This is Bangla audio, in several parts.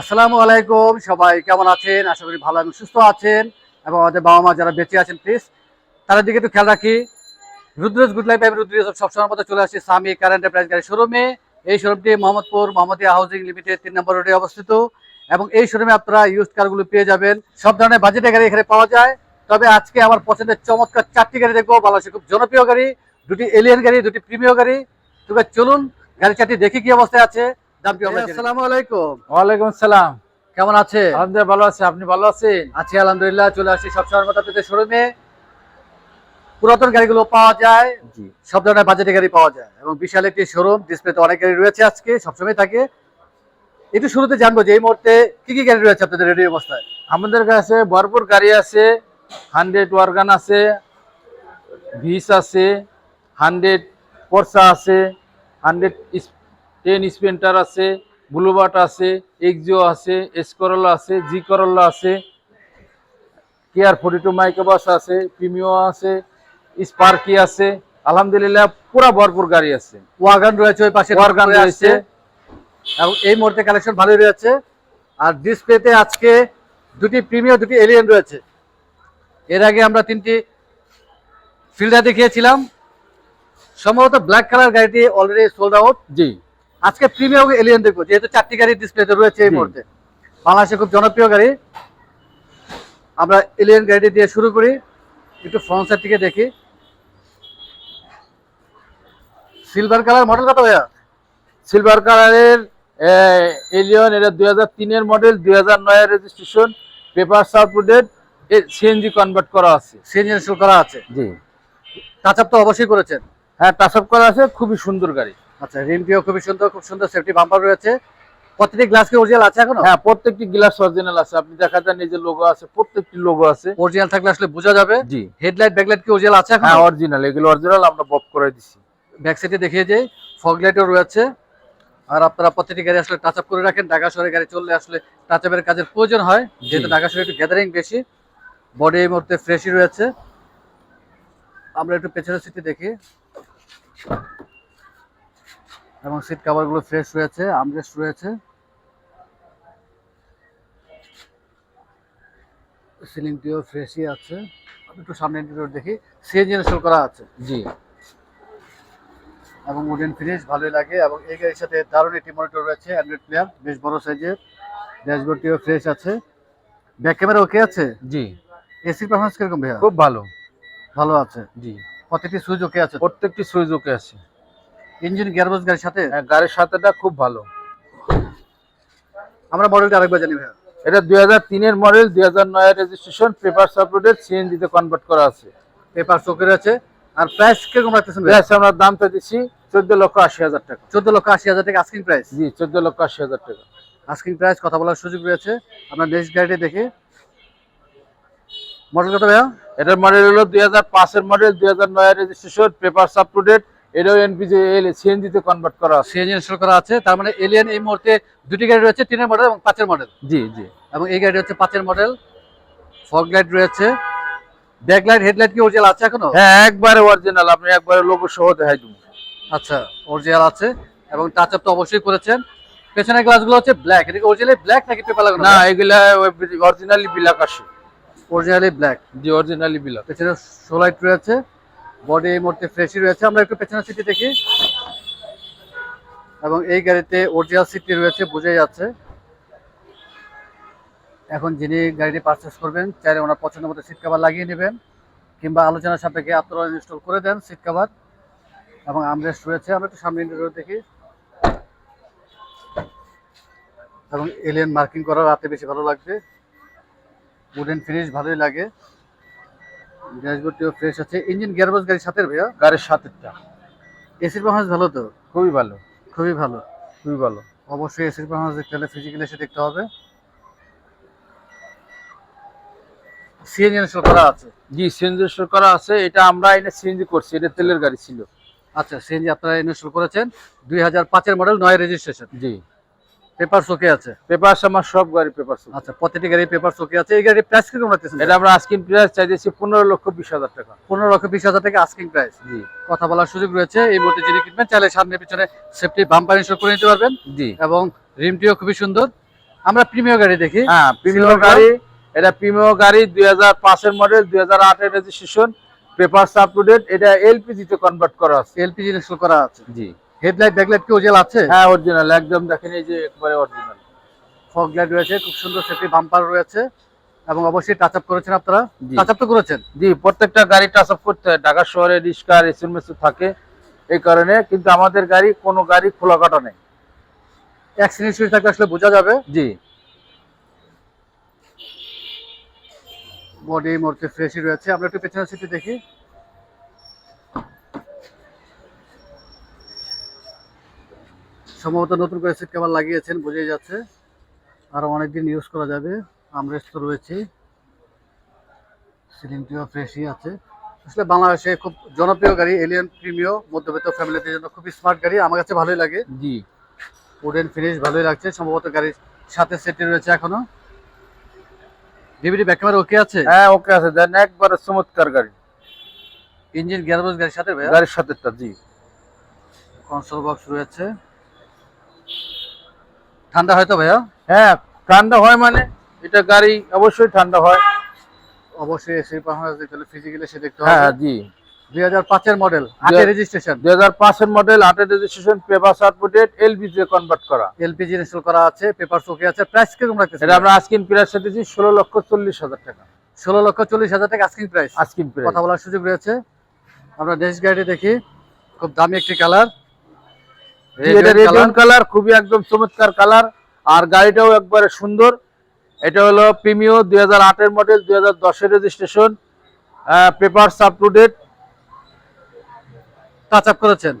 আসসালামু আলাইকুম, সবাই কেমন আছেন? আশা করি ভালো এবং সুস্থ আছেন। এবং আমাদের বাবা মা যারা বেঁচে আছেন প্লিজ তাদের দিকে একটু খেয়াল রাখি। রুদ্রেশ গুড লাইফ আমি রুদ্রেশ সবসময় মতো চলে আসছি সামি কার এন্টারপ্রাইজ গাড়ি শোরুমে এই শোরুমটি মোহাম্মদপুর মোহাম্মদিয়া হাউজিং লিমিটেড তিন নম্বর রোডে অবস্থিত। এবং এই শোরুমে আপনারা ইউজ কারগুলো পেয়ে যাবেন। সব ধরনের বাজেটের গাড়ি এখানে পাওয়া যায়। তবে আজকে আমার পছন্দের চমৎকার চারটি গাড়ি দেখব। বাংলাদেশের খুব জনপ্রিয় গাড়ি, দুটি এলিয়ান গাড়ি, দুটি প্রিমিয় গাড়ি। তবে চলুন গাড়ি চারটি দেখি কি অবস্থায় আছে। দাম আসসালামু আলাইকুম। ওয়ালাইকুম আসসালাম কেমন আছে আলহামদুলিল্লাহ ভালো আছি। আপনি ভালো আছেন? আছি আলহামদুলিল্লাহ চলে আসছি মতো আপনাদের শোরুমে। পুরাতন গাড়িগুলো পাওয়া যায় সব ধরনের বাজেটের গাড়ি পাওয়া যায়। এবং বিশাল একটি শোরুম ডিসপ্লেতে অনেক গাড়ি রয়েছে আজকে সবসময় থাকে। একটু শুরুতে জানব যে এই মুহূর্তে কি কি গাড়ি রয়েছে আপনাদের রেডি অবস্থায়? আমাদের কাছে ভরপুর গাড়ি আছে হান্ড্রেড ওয়ার্গান আছে ভিস আছে হান্ড্রেড পর্সা আছে হান্ড্রেড টেন স্পেন্টার আছে ব্লুবাট আছে এক্সিও আছে এসকরলা আছে জি করল্লা আছে কেয়ার ফোর্টি টু মাইক্রোবাস আছে প্রিমিও আছে স্পার্কি আছে আলহামদুলিল্লাহ পুরা ভরপুর গাড়ি আছে। ওয়াগান রয়েছে ওই পাশে ওয়ার্গান রয়েছে। রয়েছে। এবং এই মুহূর্তে কালেকশন ভালোই রয়েছে। আর ডিসপ্লেতে আজকে দুটি প্রিমিয়ার দুটি এলিয়েন রয়েছে। এর আগে আমরা তিনটি ফিল্ডার দেখিয়েছিলাম। সম্ভবত ব্ল্যাক কালার গাড়িটি অলরেডি সোল্ড আউট জি। আজকে প্রিমিয়াম এলিয়ান দেখব যেহেতু চারটি গাড়ি ডিসপ্লেতে রয়েছে এই। মুহূর্তে। বাংলাদেশে খুব জনপ্রিয় গাড়ি। আমরা এলিয়ান গাড়িটি দিয়ে শুরু করি একটু ফ্রন্ট সাইড থেকে দেখি। সিলভার কালার মডেল কত ভাইয়া? সিলভার কালারের এলিয়ন এটা দুই হাজার তিনের মডেল দুই হাজার নয়ের registration paper supported CNG convert করা আছে। সিএনজি করা আছে। জি। টাচ আপ তো অবশ্যই করেছেন। হ্যাঁ টাচ আপ করা আছে খুবই সুন্দর গাড়ি। আচ্ছা রিমটিও খুবই সুন্দর খুব সুন্দর সেফটি বাম্পার রয়েছে। প্রতিটি গ্লাস কি অরিজিনাল আছে এখনও? হ্যাঁ প্রত্যেকটি গ্লাস অরিজিনাল আছে। আপনি দেখা যান এই যে লোগো আছে প্রত্যেকটি লোগো আছে। অরিজিনাল থাকলে আসলে বোঝা যাবে। জি। হেডলাইট ব্যাকলাইট কি অরিজিনাল আছে এখন? হ্যাঁ অরিজিনাল এগুলো অরিজিনাল আমরা বপ করে দিছি। ব্যাক সাইডে দেখিয়ে যাই ফগ লাইটও রয়েছে। আর আপনারা প্রতিটি গাড়ি আসলে টাচ আপ করে রাখেন। ঢাকা শহরে গাড়ি চললে আসলে টাচ আপের কাজের প্রয়োজন হয়। যেহেতু। ঢাকা শহরে একটু গ্যাদারিং বেশি বডি এই মুহূর্তে ফ্রেশই রয়েছে। আমরা একটু পেছনের সিটে দেখি। এবং সিট কাভারগুলো ফ্রেশ রয়েছে আমরেস্ট রয়েছে। সিলিংটিও ফ্রেশই আছে। একটু সামনে দেখি। সিএনজি ইনস্টল করা আছে। জি। এবং উডেন ফিনিশ ভালোই লাগে এবং এই গাড়ির সাথে দারুণ একটি মনিটর রয়েছে অ্যান্ড্রয়েড প্লেয়ার বেশ বড় সাইজের ড্যাশবোর্ডটিও ফ্রেশ আছে। ব্যাক ক্যামেরা ওকে আছে? জি। এসি পারফরমেন্স কীরকম ভাইয়া? খুব ভালো। ভালো আছে। জি। প্রত্যেকটি সুইচ ওকে আছে প্রত্যেকটি সুইচ ওকে আছে। ইঞ্জিন গিয়ারবক্স গাড়ির সাথে? হ্যাঁ, গাড়ির সাথেটা খুব ভালো। আমরা মডেলটা আরেকবার জানি ভাইয়া। এটা দুই হাজার তিনের মডেল দুই হাজার নয়ের রেজিস্ট্রেশন পেপার সাপোর্টেড সিএনজিতে কনভার্ট করা আছে। পেপার চোখে আছে। আর প্রাইস কীরকম রাখতেছেন প্রাইস আমরা দামটা দিচ্ছি চোদ্দ লক্ষ আশি হাজার টাকা। চোদ্দ লক্ষ আশি হাজার টাকা আস্কিং প্রাইস জি চোদ্দ লক্ষ আশি হাজার টাকা। আস্কিং প্রাইস কথা বলার সুযোগ রয়েছে। আমরা নেক্সট গাড়িটি দেখি। মডেল কত ভাইয়া? এটার মডেল হলো দুই হাজার পাঁচের মডেল দুই হাজার নয়ের রেজিস্ট্রেশন পেপার ডেট এটাও এনপিজি সিএনজিতে কনভার্ট করা আছে। সিএনজি ইনস্টল করা আছে। তার মানে এলিয়ান এই মুহূর্তে দুটি গাড়ি রয়েছে তিনের মডেল এবং পাঁচের মডেল জি জি। এবং এই গাড়ি হচ্ছে পাঁচের মডেল ফগ লাইট রয়েছে। ব্যাকলাইট হেডলাইট কি অরিজিনাল আছে এখনও? হ্যাঁ একবারে অরিজিনাল আপনি একবারে লোগো সহ দেখাই দেবো। আচ্ছা অরিজিনাল আছে। এবং টাচ আপ তো অবশ্যই করেছেন। পেছনের গ্লাসগুলো হচ্ছে ব্ল্যাক এটা অরিজিনালি ব্ল্যাক নাকি পেপার লাগানো? না এগুলা অরিজিনালি বিলাক আসে। অরিজিনালি ব্ল্যাক জি অরিজিনালি বিলাক পেছনে সোলাইট রয়েছে। বডি এই মুহূর্তে ফ্রেশই রয়েছে। আমরা একটু পেছনের সিটি দেখি। এবং এই গাড়িতে অরিজিনাল সিটটি রয়েছে, বোঝাই যাচ্ছে। এখন যিনি গাড়িটি পারচেস করবেন, চাইলে ওনার পছন্দ মতো সিট কভার লাগিয়ে নেবেন, কিংবা আলোচনার সাপেক্ষে আপনারা ইনস্টল করে দেন সিট কভার এবং আমরেস্ট রয়েছে, আমরা একটু সামনে ইন্টারভিউ দেখি। এবং এলিয়ান মার্কিং করা রাতে বেশি ভালো লাগবে। উডেন ফিনিশ ভালোই লাগে। ড্যাশবোর্ডটিও ফ্রেশ আছে। ইঞ্জিন গিয়ারবক্স গাড়ির সাথে ভাইয়া? গাড়ির সাথেরটা। এসির পারফরমেন্স ভালো তো? খুবই ভালো। খুবই ভালো। খুবই ভালো। অবশ্যই এসির পারফরমেন্স দেখতে হলে ফিজিক্যালি এসে দেখতে হবে। সিএনজি ইনস্টল করা আছে? জি সিএনজি করা আছে। এটা আমরা এনে সিএনজি করছি। এটা তেলের গাড়ি ছিল। আচ্ছা সিএনজি আপনারা ইনস্টল করেছেন। দুই হাজার পাঁচের মডেল নয় রেজিস্ট্রেশন জি। পেপার আছে। পেপার আমার সব গাড়ি পেপার আচ্ছা প্রতিটি গাড়ি পেপার আছে। এই গাড়ির প্রাইস এটা আমরা আস্কিং প্রাইস চাইতেছি পনেরো লক্ষ বিশ হাজার টাকা। পনেরো লক্ষ বিশ হাজার টাকা আস্কিং প্রাইস জি। কথা বলার সুযোগ রয়েছে এই মুহূর্তে যিনি কিনবেন চাইলে সামনে পিছনে সেফটি বাম্পার ইনস্টল করে নিতে পারবেন। জি। এবং রিমটিও খুবই সুন্দর। আমরা প্রিমিয়ার গাড়ি দেখি। হ্যাঁ গাড়ি এটা প্রিমিয়ার গাড়ি দুই হাজার পাঁচের মডেল দুই হাজার আটের registration paper up to date এটা এলপিজি তে কনভার্ট করা আছে। এলপিজি ইনস্টল করা আছে। জি। হেডলাইট ব্যাকলাইট কি ওজেল আছে? হ্যাঁ অরিজিনাল একদম দেখেন এই যে একবারে অরিজিনাল ফগ লাইট রয়েছে খুব সুন্দর সেফটি বাম্পার রয়েছে এবং অবশ্যই টাচ আপ করেছেন আপনারা? টাচ আপ তো করেছেন? জি প্রত্যেকটা গাড়ি টাচ আপ করতে হয়। ঢাকা শহরে রিক্সা এসএমএস থাকে এই কারণে কিন্তু আমাদের গাড়ি কোনো গাড়ি খোলা কাটা নেই। অ্যাক্সিডেন্ট হিস্ট্রি থাকলে আসলে বোঝা যাবে। জি। বডি মোড়তে ফ্রেশই রয়েছে। আমরা একটু পেছনের সিটে দেখি। সম্ভবত নতুন করে সিট কভার লাগিয়েছেন বোঝাই যাচ্ছে। আরও অনেকদিন ইউজ করা যাবে। আমরেস্ট তো রয়েছে। সিলিংটিও ফ্রেশই আছে। আসলে বাংলাদেশে খুব জনপ্রিয় গাড়ি এলিয়ন প্রিমিও মধ্যবিত্ত ফ্যামিলিদের জন্য খুবই স্মার্ট গাড়ি আমার কাছে ভালোই লাগে। জি। উডেন ফিনিশ ভালোই লাগছে। সম্ভবত গাড়ির সাথে সেটে রয়েছে এখনও। ডিভিডি ব্যাক ক্যামেরা ওকে আছে? হ্যাঁ ওকে আছে। দেন একবার চমৎকার গাড়ি। ইঞ্জিন গিয়ারবক্স গাড়ির সাথে গাড়ির সাথে জি। কনসোল বক্স রয়েছে। ঠান্ডা হয়তো ভাইয়া? হ্যাঁ ঠান্ডা হয় মানে? এটা গাড়ি অবশ্যই ঠান্ডা হয়। অবশ্যই এসি পারফরমেন্স দেখতে হলে ফিজিক্যালি সে দেখতে হ্যাঁ জি। দুই হাজার পাঁচের মডেল আটের রেজিস্ট্রেশন দুই হাজার পাঁচের মডেল আটের registration paper certificate LPG convert করা। এলপিজি ইনস্টল করা আছে পেপার ওকে আছে। প্রাইস কীরকম রাখতেছে এটা আমরা আজকিন প্রাইস দিচ্ছি ষোলো লক্ষ চল্লিশ হাজার টাকা। ষোলো লক্ষ চল্লিশ হাজার টাকা আস্কিং প্রাইস আজকিন প্রাইস কথা বলার সুযোগ রয়েছে। আমরা নেক্সট গাড়িটি দেখি। খুব দামি একটি কালার এটা কালার খুবই একদম চমৎকার কালার আর গাড়িটাও একবারে সুন্দর। এটা হলো প্রিমিও দুই হাজার আটের মডেল দুই হাজার দশের registration paper up to date touch up করেছেন?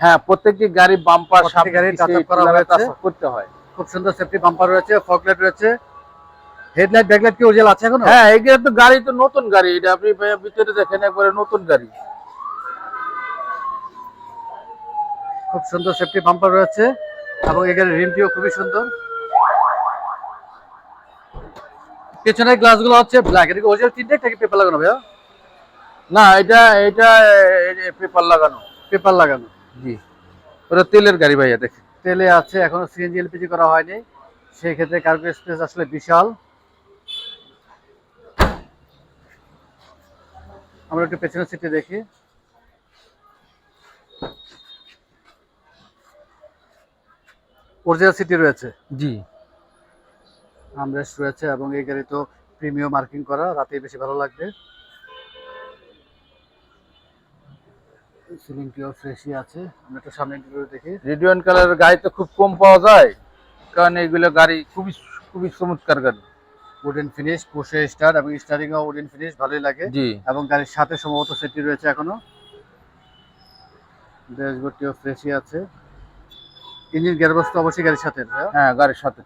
হ্যাঁ প্রত্যেকটি গাড়ি বাম্পার গাড়ি up করা হয়েছে। করতে হয়। খুব সুন্দর সেফটি বাম্পার রয়েছে ফগলাইট রয়েছে। হেডলাইট ব্যাকলাইট কি ওরিজিনাল আছে এখনও? হ্যাঁ এগুলো তো গাড়ি তো নতুন গাড়ি। এটা আপনি ভিতরে দেখেন একবারে নতুন গাড়ি। খুব সুন্দর সেফটি বাম্পার রয়েছে এবং এখানে রিমটিও খুবই সুন্দর। পেছনের গ্লাসগুলো হচ্ছে ব্ল্যাক এটা অরিজিনাল তিনটে নাকি পেপার লাগানো ভাইয়া? না এটা এটা পেপার লাগানো পেপার লাগানো। জি। ওটা তেলের গাড়ি ভাইয়া দেখেন। তেলে আছে এখনও সিএনজি এলপিজি করা হয়নি। সেই ক্ষেত্রে কার্গো স্পেস আসলে বিশাল। আমরা একটু পেছনের সিটে দেখি। অরিজিনাল সিটি রয়েছে? জি। আমরেস্ট রয়েছে এবং এই গাড়ি তো প্রিমিয়াম মার্কিং করা রাতে বেশি ভালো লাগবে। সিলিংটিও ফ্রেশই আছে আমরা একটু সামনে দিকে দেখি। রেডিয়ন কালারের গাড়ি তো খুব কম পাওয়া যায় কারণ এগুলো গাড়ি খুবই খুবই চমৎকার গাড়ি। উডেন ফিনিশ পুষে স্টার এবং স্টারিং ও উডেন ফিনিশ ভালোই লাগে। জি। এবং গাড়ির সাথে সম্ভবত সেটি রয়েছে এখনও। ড্যাশবোর্ডটিও ফ্রেশই আছে। ইঞ্জিন গিয়ারবক্স তো অবশ্যই গাড়ির সাথে হ্যাঁ গাড়ির সাথে।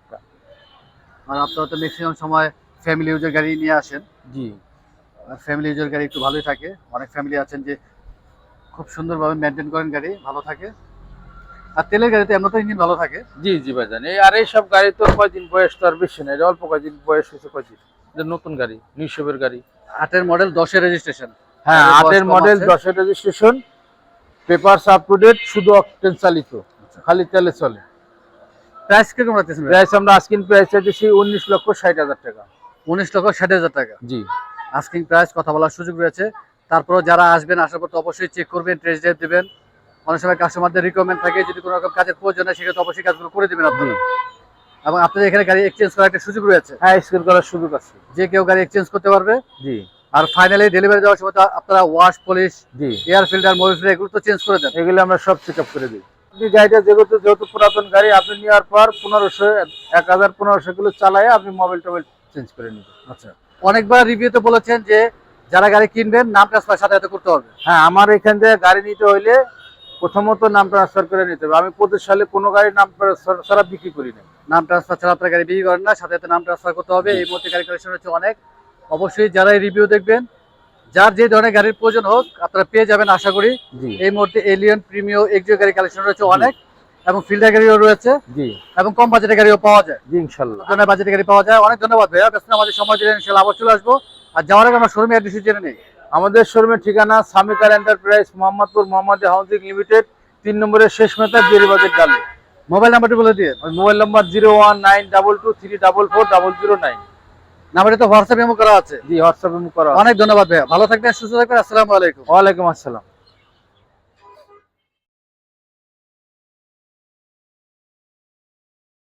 আর আপনারা তো ম্যাক্সিমাম সময় ফ্যামিলি ইউজের গাড়ি নিয়ে আসেন। জি। আর ফ্যামিলি ইউজের গাড়ি একটু ভালোই থাকে। অনেক ফ্যামিলি আছেন যে খুব সুন্দরভাবে মেনটেন করেন গাড়ি ভালো থাকে। আর তেলের গাড়িতে এমন তো ইঞ্জিন ভালো থাকে। জি জি ভাইজান। এই আর এইসব গাড়ি তো কয়দিন বয়স তো আর বেশি না। অল্প কয়দিন বয়স হয়েছে কয়দিন? নতুন গাড়ি নিউশেপের গাড়ি। আটের মডেল দশের রেজিস্ট্রেশন হ্যাঁ আটের মডেল দশের registration paper up to date শুধু অকটেন চালিত। খালি তেলে চলে। প্রাইস কীরকম রাখতেছেন? প্রাইস আমরা আজকিন প্রাইস দিচ্ছি উনিশ লক্ষ ষাট হাজার টাকা। উনিশ লক্ষ ষাট হাজার টাকা? জি। আস্কিং প্রাইস কথা বলার সুযোগ রয়েছে। তারপরে যারা আসবেন আসার পর তো অবশ্যই চেক করবেন টেস্ট ড্রাইভ দেবেন। অনেক সময় কাস্টমারদের রিকোয়ারমেন্ট থাকে যদি কোনো রকম কাজের প্রয়োজন হয় সেক্ষেত্রে অবশ্যই কাজগুলো করে দেবেন আপনি এবং আপনাদের এখানে গাড়ি এক্সচেঞ্জ করার একটা সুযোগ রয়েছে? হ্যাঁ স্ক্রিন করার সুযোগ আছে। যে কেউ গাড়ি এক্সচেঞ্জ করতে পারবে। জি। আর ফাইনালি ডেলিভারি দেওয়ার সময় তো আপনারা ওয়াশ পলিশ জি। এয়ার ফিল্টার মোবিল ফিল্টার এগুলো তো চেঞ্জ করে দেন। এগুলো আমরা সব চেক আপ করে দিই। আপনি গাড়িটা যেহেতু যেহেতু পুরাতন গাড়ি আপনি নেওয়ার পর পনেরোশো এক হাজার পনেরোশো কিলো চালায় আপনি মোবাইল টোবাইল চেঞ্জ করে নেবেন। আচ্ছা। অনেকবার রিভিউতে বলেছেন যে যারা গাড়ি কিনবেন নাম ট্রান্সফার সাথে সাথে করতে হবে। হ্যাঁ আমার এখান থেকে গাড়ি নিতে হইলে প্রথমত নাম ট্রান্সফার করে নিতে হবে। আমি প্রতি সালে কোনো গাড়ির নাম ট্রান্সফার ছাড়া বিক্রি করি না নাম ট্রান্সফার ছাড়া আপনার গাড়ি বিক্রি করেন না সাথে সাথে নাম ট্রান্সফার করতে হবে। এই মুহূর্তে গাড়ি কালেকশন হচ্ছে অনেক। অবশ্যই যারা এই রিভিউ দেখবেন যার যে ধরনের গাড়ির প্রয়োজন হোক আপনারা পেয়ে যাবেন আশা করি। এই মুহূর্তে এলিয়ন প্রিমিও এক্সিও গাড়ি কালেকশন রয়েছে অনেক এবং ফিল্টার গাড়িও রয়েছে জি। এবং কম বাজেটের গাড়িও পাওয়া যায়। জি ইনশাল্লাহ। ধরনের বাজেটের গাড়ি পাওয়া যায়। অনেক ধন্যবাদ ভাইয়া। ব্যস্ত আমাদের সময় দিলেন ইনশাল্লাহ আবার চলে আসব। আর যাওয়ার আগে আমরা শোরুমে অ্যাড্রেস জেনে নেই। আমাদের শোরুমের ঠিকানা Samikar enterprise Mohammadpur Mohammad housing limited তিন নম্বরের শেষ মেতা বেরিবাজার ডালে। মোবাইল নাম্বারটি বলে দিয়ে mobile number zero one nine double two three double four double zero nine নাম্বারটি তো হোয়াটসঅ্যাপ মেমো করা আছে। জি হোয়াটসঅ্যাপে করা অনেক ধন্যবাদ ভাইয়া। ভালো থাকবেন সুস্থ থাকবেন আসসালামু আলাইকুম। ওয়ালাইকুম আসসালাম।